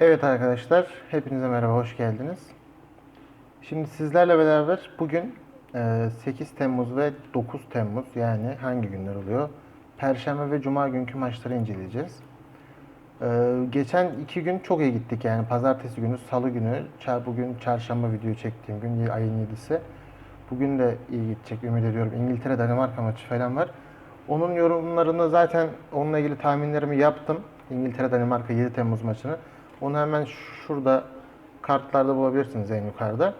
Evet arkadaşlar, hepinize merhaba, hoş geldiniz. Şimdi sizlerle beraber bugün e, 8 Temmuz ve 9 Temmuz yani hangi günler oluyor? Perşembe ve Cuma günkü maçları inceleyeceğiz. E, Geçen iki gün çok iyi gittik yani pazartesi günü, salı günü, bugün çarşamba video çektiğim gün ayın 7'si. Bugün de iyi gidecek ümit ediyorum. İngiltere Danimarka maçı falan var. Onun yorumlarını zaten onunla ilgili tahminlerimi yaptım. İngiltere Danimarka 7 Temmuz maçını. Onu hemen şurada kartlarda bulabilirsiniz en yukarıda.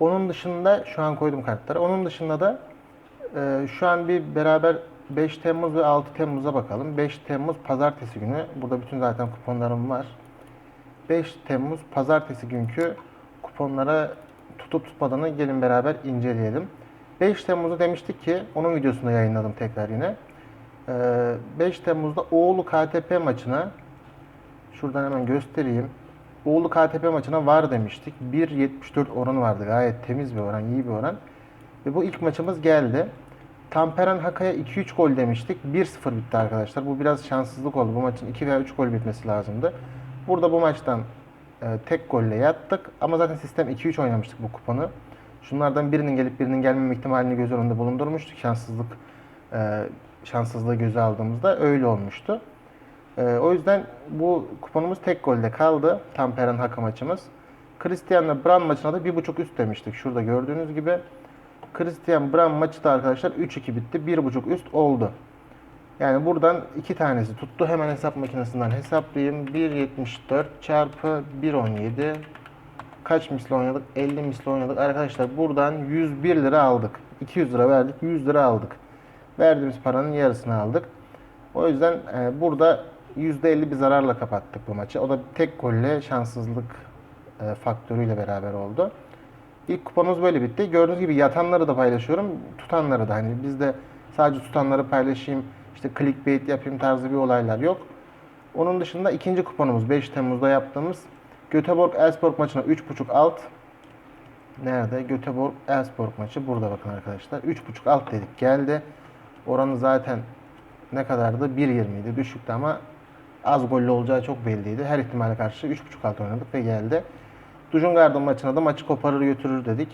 Onun dışında şu an koydum kartları. Onun dışında da e, şu an bir beraber 5 Temmuz ve 6 Temmuz'a bakalım. 5 Temmuz pazartesi günü. Burada bütün zaten kuponlarım var. 5 Temmuz pazartesi günkü kuponlara tutup tutmadığını gelin beraber inceleyelim. 5 Temmuz'da demiştik ki onun videosunu yayınladım tekrar yine. Ee, 5 Temmuz'da Oğlu KTP maçına şuradan hemen göstereyim. Oğlu KTP maçına var demiştik. 1.74 oranı vardı. Gayet temiz bir oran, iyi bir oran. Ve bu ilk maçımız geldi. Tamperen Haka'ya 2-3 gol demiştik. 1-0 bitti arkadaşlar. Bu biraz şanssızlık oldu. Bu maçın 2 veya 3 gol bitmesi lazımdı. Burada bu maçtan e, tek golle yattık. Ama zaten sistem 2-3 oynamıştık bu kuponu. Şunlardan birinin gelip birinin gelmeme ihtimalini göz önünde bulundurmuştuk. Şanssızlık e, şanssızlığı göze aldığımızda öyle olmuştu. E, o yüzden bu kuponumuz tek golde kaldı. Tamperen Haka maçımız. Christian'la Brand maçına da 1.5 üst demiştik. Şurada gördüğünüz gibi. Christian Brand maçı da arkadaşlar 3-2 bitti. 1.5 üst oldu. Yani buradan iki tanesi tuttu. Hemen hesap makinesinden hesaplayayım. 1.74 çarpı 1.17 kaç misli oynadık? 50 misli oynadık. Arkadaşlar buradan 101 lira aldık. 200 lira verdik, 100 lira aldık. Verdiğimiz paranın yarısını aldık. O yüzden e, burada %50 bir zararla kapattık bu maçı. O da tek golle şanssızlık e, faktörüyle beraber oldu. İlk kuponumuz böyle bitti. Gördüğünüz gibi yatanları da paylaşıyorum, tutanları da. Hani bizde sadece tutanları paylaşayım, işte clickbait yapayım tarzı bir olaylar yok. Onun dışında ikinci kuponumuz 5 Temmuz'da yaptığımız Göteborg Elfsborg maçına 3.5 alt. Nerede? Göteborg Elfsborg maçı burada bakın arkadaşlar. 3.5 alt dedik geldi. Oranı zaten ne kadardı? 1.20 idi. Düşüktü ama az gollü olacağı çok belliydi. Her ihtimale karşı 3.5 alt oynadık ve geldi. Dujungard'ın maçına da maçı koparır götürür dedik.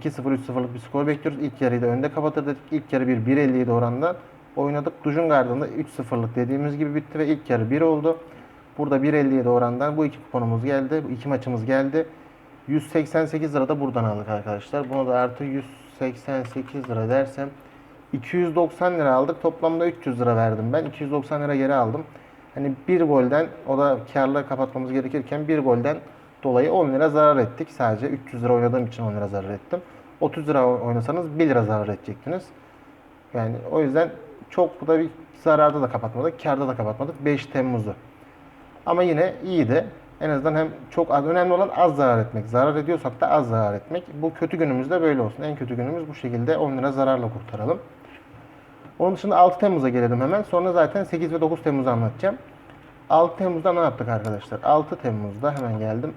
2-0-3-0'lık bir skor bekliyoruz. İlk yarıyı da önde kapatır dedik. İlk yarı 1 1.57 orandan oynadık. Dujungard'ın da 3-0'lık dediğimiz gibi bitti ve ilk yarı 1 oldu. Burada 1.57 orandan bu iki kuponumuz geldi. Bu iki maçımız geldi. 188 lira da buradan aldık arkadaşlar. Bunu da artı 188 lira dersem 290 lira aldık. Toplamda 300 lira verdim ben. 290 lira geri aldım. Hani bir golden o da karla kapatmamız gerekirken bir golden dolayı 10 lira zarar ettik. Sadece 300 lira oynadığım için 10 lira zarar ettim. 30 lira oynasanız 1 lira zarar edecektiniz. Yani o yüzden çok da bir zararda da kapatmadık, karda da kapatmadık. 5 Temmuz'u. Ama yine iyiydi. En azından hem çok az, önemli olan az zarar etmek. Zarar ediyorsak da az zarar etmek. Bu kötü günümüzde böyle olsun. En kötü günümüz bu şekilde 10 lira zararla kurtaralım. Onun dışında 6 Temmuz'a gelelim hemen. Sonra zaten 8 ve 9 Temmuz'u anlatacağım. 6 Temmuz'da ne yaptık arkadaşlar? 6 Temmuz'da hemen geldim.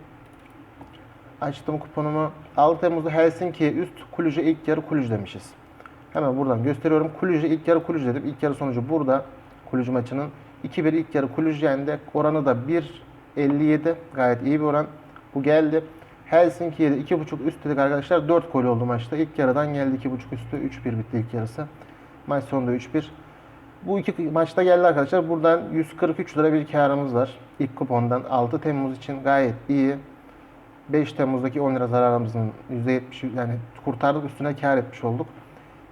Açtım kuponumu. 6 Temmuz'da Helsinki'ye üst, Kulüc'e ilk yarı Kulüc demişiz. Hemen buradan gösteriyorum. Kulüc'e ilk yarı Kulüc dedim. İlk yarı sonucu burada. Kulüc maçının. 2-1 ilk yarı Kulüc yendi. Oranı da 1.57. Gayet iyi bir oran. Bu geldi. Helsinki'ye de 2.5 üst dedik arkadaşlar. 4 gol oldu maçta. İlk yarıdan geldi 2.5 üstü. 3-1 bitti ilk yarısı. Maç sonunda 3-1. Bu iki maçta geldi arkadaşlar. Buradan 143 lira bir karımız var. İlk kupondan 6 Temmuz için gayet iyi. 5 Temmuz'daki 10 lira zararımızın %70 yani kurtardık üstüne kar etmiş olduk.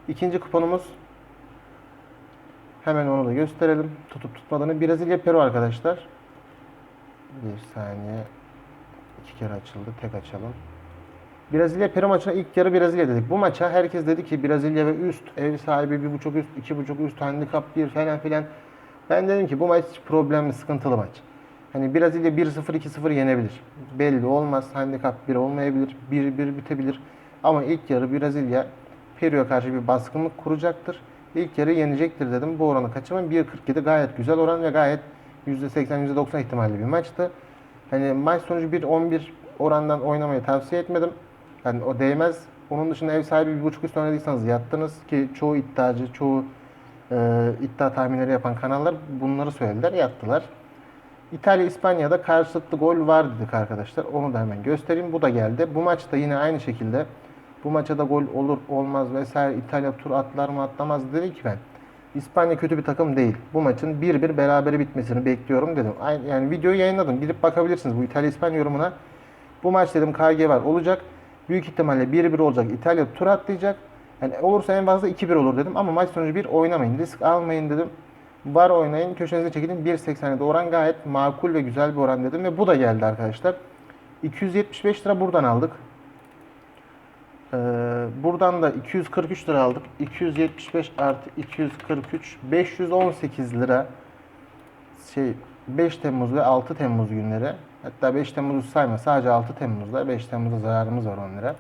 İkinci kuponumuz hemen onu da gösterelim. Tutup tutmadığını. Brezilya Peru arkadaşlar. Bir saniye. İki kere açıldı. Tek açalım. Brezilya Peru maçına ilk yarı Brezilya dedik. Bu maça herkes dedi ki Brezilya ve üst ev sahibi bir buçuk üst, iki buçuk üst, handikap bir falan filan. Ben dedim ki bu maç problemli, sıkıntılı maç. Hani Brezilya 1-0, 2-0 yenebilir. Belli olmaz. Handikap 1 olmayabilir. 1-1 bitebilir. Ama ilk yarı Brezilya Peru'ya karşı bir baskınlık kuracaktır. İlk yarı yenecektir dedim. Bu oranı kaçırmam. 1.47 gayet güzel oran ve gayet %80, %90 ihtimalli bir maçtı. Hani maç sonucu 1.11 orandan oynamayı tavsiye etmedim. Yani o değmez. Onun dışında ev sahibi bir buçuk üst oynadıysanız yattınız ki çoğu iddiacı, çoğu e, iddia tahminleri yapan kanallar bunları söylediler, yattılar. İtalya İspanya'da karşılıklı gol var dedik arkadaşlar. Onu da hemen göstereyim. Bu da geldi. Bu maçta yine aynı şekilde bu maça da gol olur olmaz vesaire İtalya tur atlar mı atlamaz dedi ki ben. İspanya kötü bir takım değil. Bu maçın 1-1 berabere bitmesini bekliyorum dedim. Yani videoyu yayınladım. Gidip bakabilirsiniz bu İtalya İspanya yorumuna. Bu maç dedim KG var olacak. Büyük ihtimalle 1-1 olacak. İtalya tur atlayacak. Yani olursa en fazla 2-1 olur dedim ama maç sonucu 1 oynamayın. Risk almayın dedim. Var oynayın. Köşenize çekilin. 1.87'de oran gayet makul ve güzel bir oran dedim ve bu da geldi arkadaşlar. 275 lira buradan aldık. Ee, buradan da 243 lira aldık. 275 artı 243 518 lira şey 5 Temmuz ve 6 Temmuz günleri hatta 5 Temmuz'u sayma sadece 6 Temmuz'da 5 Temmuz'da zararımız var 10 lira.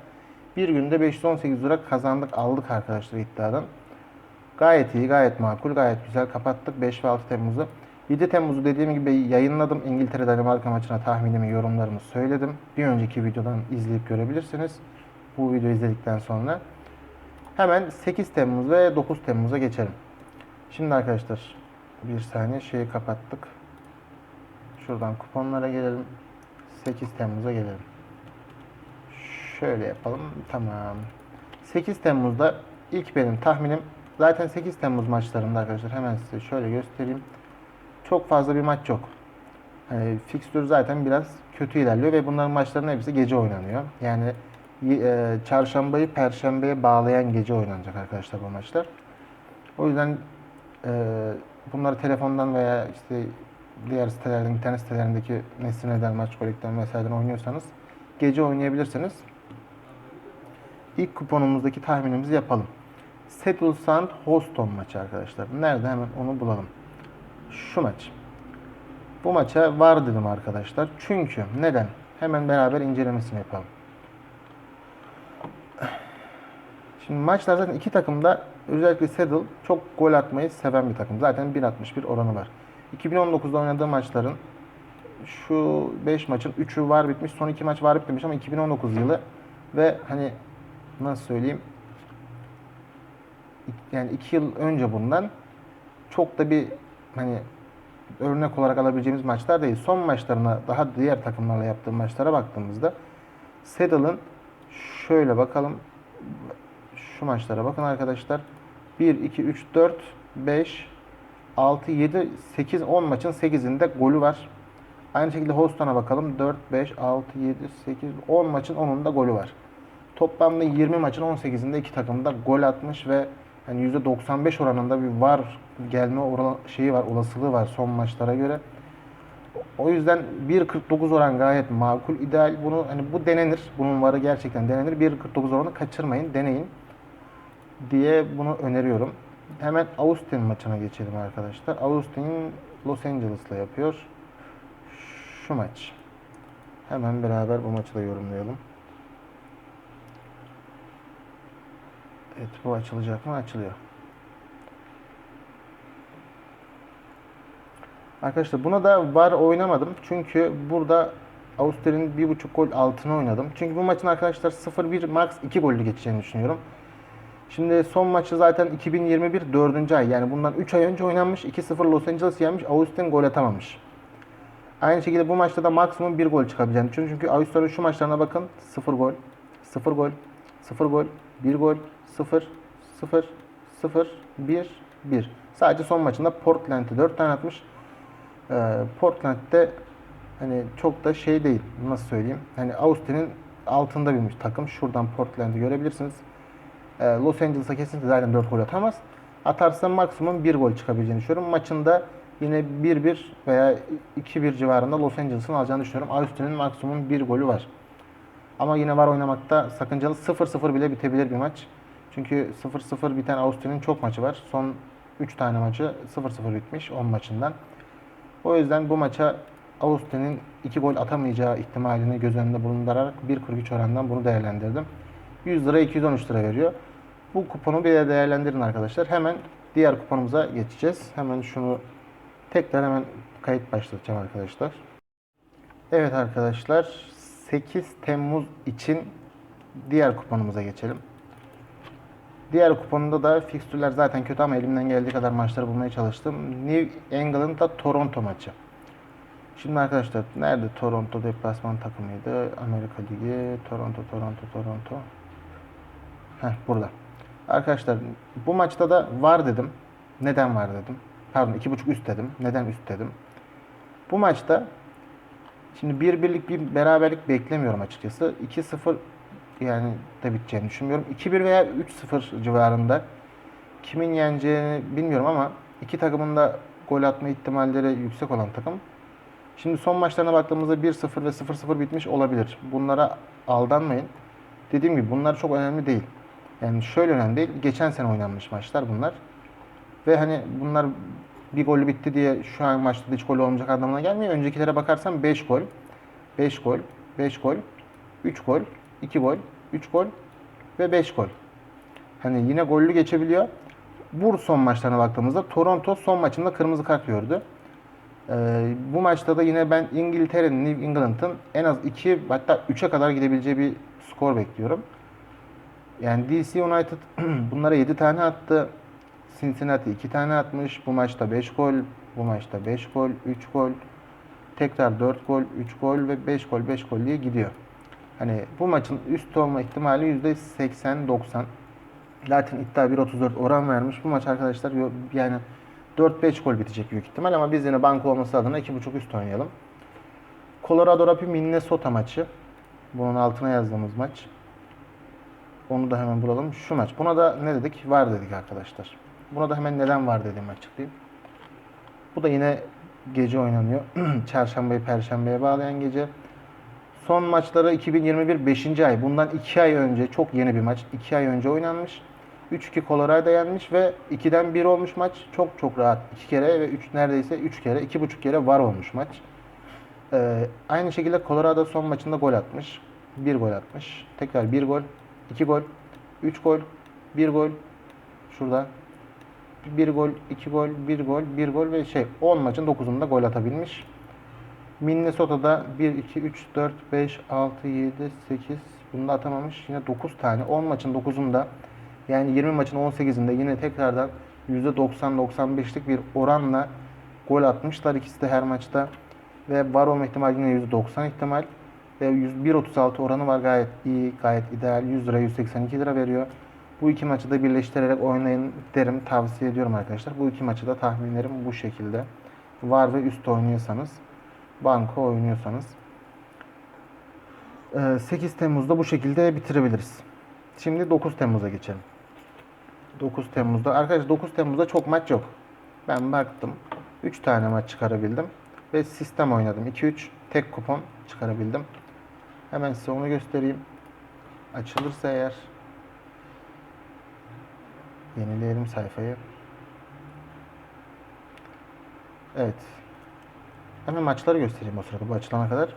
Bir günde 518 lira kazandık aldık arkadaşlar iddiadan. Gayet iyi, gayet makul, gayet güzel kapattık 5 ve 6 Temmuz'u. 7 Temmuz'u dediğim gibi yayınladım. İngiltere Danimarka maçına tahminimi, yorumlarımı söyledim. Bir önceki videodan izleyip görebilirsiniz. Bu videoyu izledikten sonra. Hemen 8 Temmuz ve 9 Temmuz'a geçelim. Şimdi arkadaşlar bir saniye şeyi kapattık. Şuradan kuponlara gelelim. 8 Temmuz'a gelelim. Şöyle yapalım. Tamam. 8 Temmuz'da ilk benim tahminim zaten 8 Temmuz maçlarında arkadaşlar hemen size şöyle göstereyim. Çok fazla bir maç yok. Hani fikstür zaten biraz kötü ilerliyor ve bunların maçlarının hepsi gece oynanıyor. Yani e, çarşambayı perşembeye bağlayan gece oynanacak arkadaşlar bu maçlar. O yüzden e, bunları telefondan veya işte diğer sitelerden, internet sitelerindeki Nesrineden, Maç Kolik'ten vesaireden oynuyorsanız gece oynayabilirsiniz. İlk kuponumuzdaki tahminimizi yapalım. Seattle Sound Houston maçı arkadaşlar. Nerede hemen onu bulalım. Şu maç. Bu maça var dedim arkadaşlar. Çünkü neden? Hemen beraber incelemesini yapalım. Şimdi maçlar zaten iki takım da özellikle Seattle çok gol atmayı seven bir takım. Zaten 1.61 oranı var. 2019'da oynadığı maçların şu 5 maçın 3'ü var bitmiş. Son 2 maç var bitmiş ama 2019 yılı ve hani nasıl söyleyeyim yani 2 yıl önce bundan çok da bir hani örnek olarak alabileceğimiz maçlar değil. Son maçlarına daha diğer takımlarla yaptığı maçlara baktığımızda Seattle'ın şöyle bakalım şu maçlara bakın arkadaşlar. 1, 2, 3, 4, 5, 6, 7, 8, 10 maçın 8'inde golü var. Aynı şekilde Houston'a bakalım. 4, 5, 6, 7, 8, 10 maçın 10'unda golü var. Toplamda 20 maçın 18'inde iki takım da gol atmış ve hani %95 oranında bir var gelme oran şeyi var, olasılığı var son maçlara göre. O yüzden 1.49 oran gayet makul, ideal. Bunu hani bu denenir. Bunun varı gerçekten denenir. 1.49 oranı kaçırmayın, deneyin diye bunu öneriyorum. Hemen Austin maçına geçelim arkadaşlar. Austin Los Angeles'la yapıyor. Şu maç. Hemen beraber bu maçı da yorumlayalım. Evet bu açılacak mı? Açılıyor. Arkadaşlar buna da var oynamadım. Çünkü burada bir buçuk gol altına oynadım. Çünkü bu maçın arkadaşlar 0-1 max 2 gollü geçeceğini düşünüyorum. Şimdi son maçı zaten 2021 4. ay. Yani bundan 3 ay önce oynanmış. 2-0 Los Angeles yenmiş. Austin gol atamamış. Aynı şekilde bu maçta da maksimum 1 gol çıkabileceğini düşünüyorum. Çünkü Austin'in şu maçlarına bakın. 0 gol, 0 gol, 0 gol, 1 gol, 0, 0, 0, 1, 1. Sadece son maçında Portland'e 4 tane atmış. Ee, Portland'de hani çok da şey değil. Nasıl söyleyeyim? Hani Austin'in altında bir takım. Şuradan Portland'ı görebilirsiniz. Ee, Los Angeles'a kesinlikle zaten 4 gol atamaz. Atarsa maksimum 1 gol çıkabileceğini düşünüyorum. Maçında yine 1-1 veya 2-1 civarında Los Angeles'ın alacağını düşünüyorum. Austin'in maksimum 1 golü var. Ama yine var oynamakta sakıncalı 0-0 bile bitebilir bir maç. Çünkü 0-0 biten Austin'in çok maçı var. Son 3 tane maçı 0-0 bitmiş 10 maçından. O yüzden bu maça Austin'in 2 gol atamayacağı ihtimalini göz önünde bulundurarak 1.43 orandan bunu değerlendirdim. 100 lira 213 lira veriyor. Bu kuponu bir de değerlendirin arkadaşlar. Hemen diğer kuponumuza geçeceğiz. Hemen şunu tekrar hemen kayıt başlatacağım arkadaşlar. Evet arkadaşlar 8 Temmuz için diğer kuponumuza geçelim. Diğer kuponunda da fikstürler zaten kötü ama elimden geldiği kadar maçları bulmaya çalıştım. New England'da Toronto maçı. Şimdi arkadaşlar nerede Toronto deplasman takımıydı? Amerika Ligi, Toronto, Toronto, Toronto. Heh burada. Arkadaşlar bu maçta da var dedim. Neden var dedim. Pardon iki buçuk üst dedim. Neden üst dedim. Bu maçta şimdi bir birlik bir beraberlik beklemiyorum açıkçası. 2-0 yani da biteceğini düşünmüyorum. 2-1 veya 3-0 civarında kimin yeneceğini bilmiyorum ama iki takımın da gol atma ihtimalleri yüksek olan takım. Şimdi son maçlarına baktığımızda 1-0 ve 0-0 bitmiş olabilir. Bunlara aldanmayın. Dediğim gibi bunlar çok önemli değil. Yani şöyle önemli değil. Geçen sene oynanmış maçlar bunlar. Ve hani bunlar bir gol bitti diye şu an maçta hiç gol olmayacak anlamına gelmiyor. Öncekilere bakarsam 5 gol, 5 gol, 5 gol, 3 gol, 2 gol, 3 gol ve 5 gol. Hani yine gollü geçebiliyor. Bu son maçlarına baktığımızda Toronto son maçında kırmızı kart gördü. Ee, bu maçta da yine ben İngiltere'nin, New England'ın en az 2 hatta 3'e kadar gidebileceği bir skor bekliyorum. Yani DC United bunlara 7 tane attı. Cincinnati 2 tane atmış. Bu maçta 5 gol, bu maçta 5 gol, 3 gol, tekrar 4 gol, 3 gol ve 5 gol, 5 gol diye gidiyor. Hani bu maçın üst olma ihtimali %80-90. Zaten iddia 1.34 oran vermiş. Bu maç arkadaşlar yani 4-5 gol bitecek büyük ihtimal ama biz yine banko olması adına 2.5 üst oynayalım. Colorado Rapids Minnesota maçı. Bunun altına yazdığımız maç. Onu da hemen bulalım. Şu maç. Buna da ne dedik? Var dedik arkadaşlar. Buna da hemen neden var dediğimi açıklayayım. Bu da yine gece oynanıyor. Çarşambayı Perşembeye bağlayan gece. Son maçları 2021 5. ay. Bundan 2 ay önce çok yeni bir maç. 2 ay önce oynanmış. 3-2 Colorado yenmiş ve 2'den 1 olmuş maç. Çok çok rahat. 2 kere ve 3 neredeyse 3 kere, 2,5 kere var olmuş maç. Ee, aynı şekilde Colorado son maçında gol atmış. 1 gol atmış. Tekrar 1 gol, 2 gol, 3 gol, 1 gol. Şurada 1 gol, 2 gol, 1 gol, 1 gol ve şey 10 maçın 9'unda gol atabilmiş. Minnesota'da 1, 2, 3, 4, 5, 6, 7, 8 bunda atamamış. Yine 9 tane. 10 maçın 9'unda yani 20 maçın 18'inde yine tekrardan %90-95'lik bir oranla gol atmışlar. İkisi de her maçta. Ve var olma ihtimali yine %90 ihtimal. Ve 1.36 oranı var gayet iyi, gayet ideal. 100 lira, 182 lira veriyor. Bu iki maçı da birleştirerek oynayın derim, tavsiye ediyorum arkadaşlar. Bu iki maçı da tahminlerim bu şekilde. Var ve üst oynuyorsanız, banko oynuyorsanız. Ee, 8 Temmuz'da bu şekilde bitirebiliriz. Şimdi 9 Temmuz'a geçelim. 9 Temmuz'da, arkadaşlar 9 Temmuz'da çok maç yok. Ben baktım. 3 tane maç çıkarabildim. Ve sistem oynadım. 2-3 tek kupon çıkarabildim. Hemen size onu göstereyim. Açılırsa eğer Yenileyelim sayfayı. Evet. Hemen maçları göstereyim o sırada bu açılana kadar.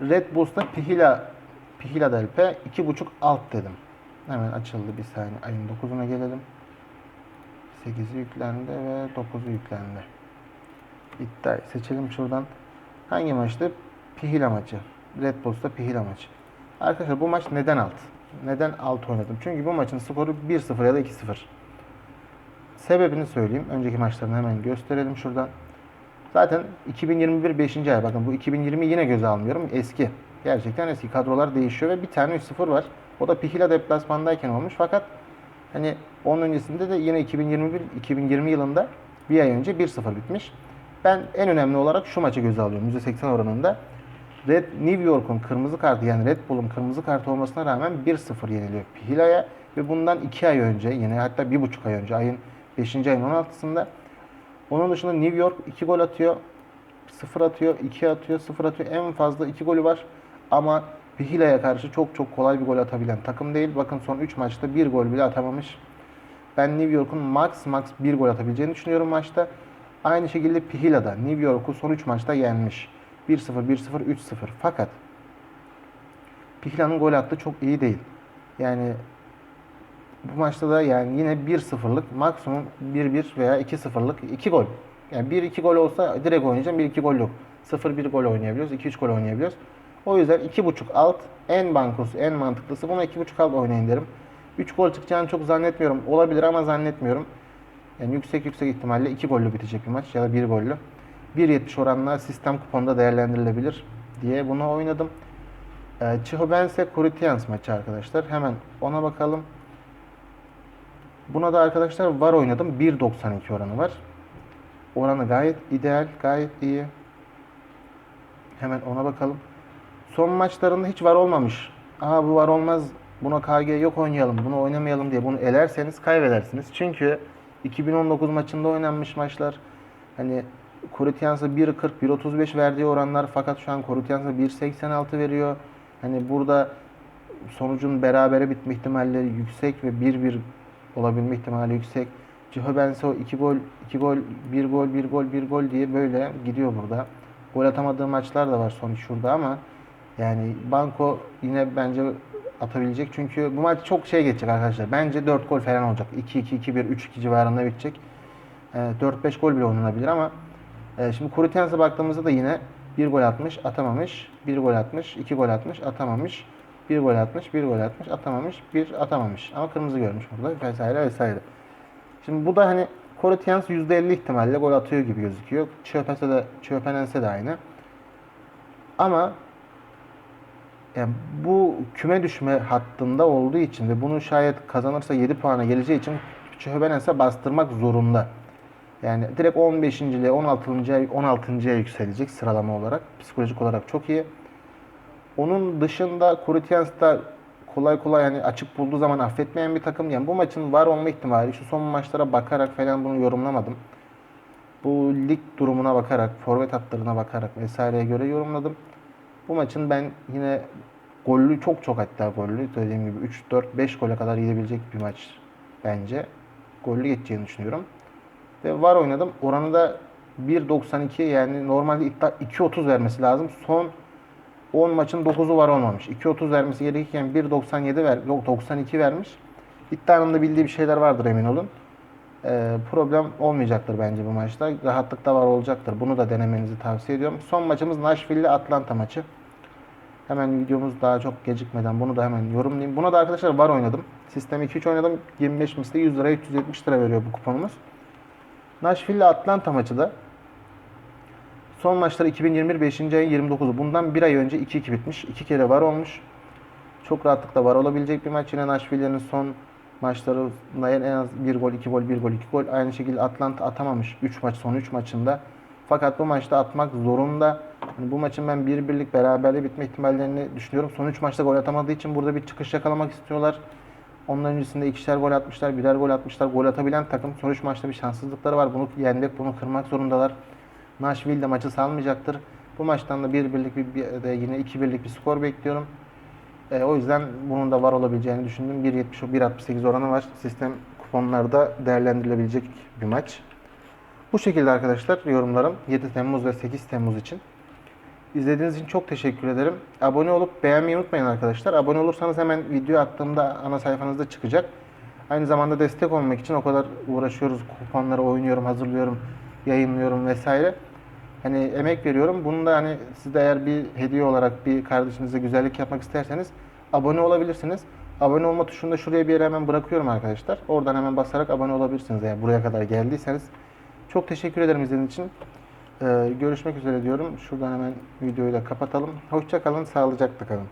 Red Bulls'ta Pihila Pihila Delpe 2.5 alt dedim. Hemen açıldı bir saniye. Ayın 9'una gelelim. 8'i yüklendi ve 9'u yüklendi. İddia seçelim şuradan. Hangi maçtı? Pihila maçı. Red Bulls'ta Pihila maçı. Arkadaşlar bu maç neden alt? Neden alt oynadım? Çünkü bu maçın skoru 1-0 ya da 2-0. Sebebini söyleyeyim. Önceki maçlarını hemen gösterelim şuradan. Zaten 2021 5. ay. Bakın bu 2020 yine göze almıyorum. Eski. Gerçekten eski. Kadrolar değişiyor ve bir tane 3-0 var. O da Pihila deplasmandayken olmuş. Fakat hani onun öncesinde de yine 2021 2020 yılında bir ay önce 1-0 bitmiş. Ben en önemli olarak şu maçı göze alıyorum. %80 oranında. Red New York'un kırmızı kartı yani Red Bull'un kırmızı kartı olmasına rağmen 1-0 yeniliyor Pihila'ya ve bundan 2 ay önce yine hatta 1,5 ay önce ayın 5. ayın 16'sında onun dışında New York 2 gol atıyor. 0 atıyor, 2 atıyor, 0 atıyor. En fazla 2 golü var. Ama Pihila'ya karşı çok çok kolay bir gol atabilen takım değil. Bakın son 3 maçta 1 gol bile atamamış. Ben New York'un max max 1 gol atabileceğini düşünüyorum maçta. Aynı şekilde Pihila'da New York'u son 3 maçta yenmiş. 1-0, 1-0, 3-0. Fakat Pihila'nın gol attığı çok iyi değil. Yani bu maçta da yani yine 1-0'lık maksimum 1-1 veya 2-0'lık 2 gol. Yani 1-2 gol olsa direkt oynayacağım. 1-2 gol yok. 0-1 gol oynayabiliyoruz. 2-3 gol oynayabiliyoruz. O yüzden 2.5 alt en bankosu, en mantıklısı. Buna 2.5 alt oynayın derim. 3 gol çıkacağını çok zannetmiyorum. Olabilir ama zannetmiyorum. Yani yüksek yüksek ihtimalle 2 gollü bitecek bir maç ya da 1 gollü. 1.70 oranla sistem kuponda değerlendirilebilir diye bunu oynadım. E, Chihobense Corinthians maçı arkadaşlar. Hemen ona bakalım. Buna da arkadaşlar var oynadım. 1.92 oranı var. Oranı gayet ideal, gayet iyi. Hemen ona bakalım. Son maçlarında hiç var olmamış. Aa bu var olmaz. Buna KG yok oynayalım, bunu oynamayalım diye bunu elerseniz kaybedersiniz. Çünkü 2019 maçında oynanmış maçlar. Hani Corinthians'a 1.40, 1.35 verdiği oranlar fakat şu an Corinthians'a 1.86 veriyor. Hani burada sonucun berabere bitme ihtimalleri yüksek ve 1-1 olabilme ihtimali yüksek. Cihobense o 2 gol, 2 gol, 1 gol, 1 gol, 1 gol diye böyle gidiyor burada. Gol atamadığı maçlar da var sonuç şurada ama yani Banko yine bence atabilecek. Çünkü bu maç çok şey geçecek arkadaşlar. Bence 4 gol falan olacak. 2-2, 2-1, 3-2 civarında bitecek. Ee, 4-5 gol bile oynanabilir ama e, şimdi Corinthians'a baktığımızda da yine 1 gol atmış, atamamış. 1 gol atmış, 2 gol atmış, atamamış. 1 gol atmış, 1 gol atmış, atamamış, 1 atamamış. Ama kırmızı görmüş burada vesaire vesaire. Şimdi bu da hani Corinthians %50 ihtimalle gol atıyor gibi gözüküyor. Chiopense de, Chiopenense de aynı. Ama yani bu küme düşme hattında olduğu için ve bunu şayet kazanırsa 7 puana geleceği için Chiopenense bastırmak zorunda. Yani direkt 15. ile 16. 16.ya yükselecek sıralama olarak. Psikolojik olarak çok iyi. Onun dışında Corinthians da kolay kolay yani açık bulduğu zaman affetmeyen bir takım. Yani bu maçın var olma ihtimali şu son maçlara bakarak falan bunu yorumlamadım. Bu lig durumuna bakarak, forvet hatlarına bakarak vesaireye göre yorumladım. Bu maçın ben yine gollü çok çok hatta gollü dediğim gibi 3 4 5 gole kadar gidebilecek bir maç bence. Gollü geçeceğini düşünüyorum. Ve var oynadım. Oranı da 1.92 yani normalde iddia 2.30 vermesi lazım. Son 10 maçın 9'u var olmamış. 2.30 vermesi gerekirken 1.97 ver, yok 92 vermiş. İddianın da bildiği bir şeyler vardır emin olun. Ee, problem olmayacaktır bence bu maçta. Rahatlıkta var olacaktır. Bunu da denemenizi tavsiye ediyorum. Son maçımız Nashville ile Atlanta maçı. Hemen videomuz daha çok gecikmeden bunu da hemen yorumlayayım. Buna da arkadaşlar var oynadım. Sistem 2-3 oynadım. 25 misli 100 lira 370 lira veriyor bu kuponumuz. Nashville ile Atlanta maçı da Son maçları 2021 5. ayın 29'u. Bundan bir ay önce 2-2 bitmiş. 2 kere var olmuş. Çok rahatlıkla var olabilecek bir maç. Yine Nashville'nin son maçlarında en az 1 gol, 2 gol, 1 gol, 2 gol. Aynı şekilde Atlanta atamamış 3 maç, son 3 maçında. Fakat bu maçta atmak zorunda. Yani bu maçın ben bir birlik beraberliğe bitme ihtimallerini düşünüyorum. Son 3 maçta gol atamadığı için burada bir çıkış yakalamak istiyorlar. Onun öncesinde ikişer gol atmışlar, birer gol atmışlar. Gol atabilen takım son 3 maçta bir şanssızlıkları var. Bunu yenmek, bunu kırmak zorundalar. Nashville de maçı salmayacaktır. Bu maçtan da bir birlik bir, bir de yine iki birlik bir skor bekliyorum. E, o yüzden bunun da var olabileceğini düşündüm. 1.70 1.68 oranı var. Sistem kuponlarda değerlendirilebilecek bir maç. Bu şekilde arkadaşlar yorumlarım 7 Temmuz ve 8 Temmuz için. İzlediğiniz için çok teşekkür ederim. Abone olup beğenmeyi unutmayın arkadaşlar. Abone olursanız hemen video attığımda ana sayfanızda çıkacak. Aynı zamanda destek olmak için o kadar uğraşıyoruz. Kuponları oynuyorum, hazırlıyorum, yayınlıyorum vesaire. Hani emek veriyorum. Bunu da hani siz de eğer bir hediye olarak bir kardeşinize güzellik yapmak isterseniz abone olabilirsiniz. Abone olma tuşunu da şuraya bir yere hemen bırakıyorum arkadaşlar. Oradan hemen basarak abone olabilirsiniz eğer buraya kadar geldiyseniz. Çok teşekkür ederim izlediğiniz için. Ee, görüşmek üzere diyorum. Şuradan hemen videoyu da kapatalım. Hoşça kalın, sağlıcakla kalın.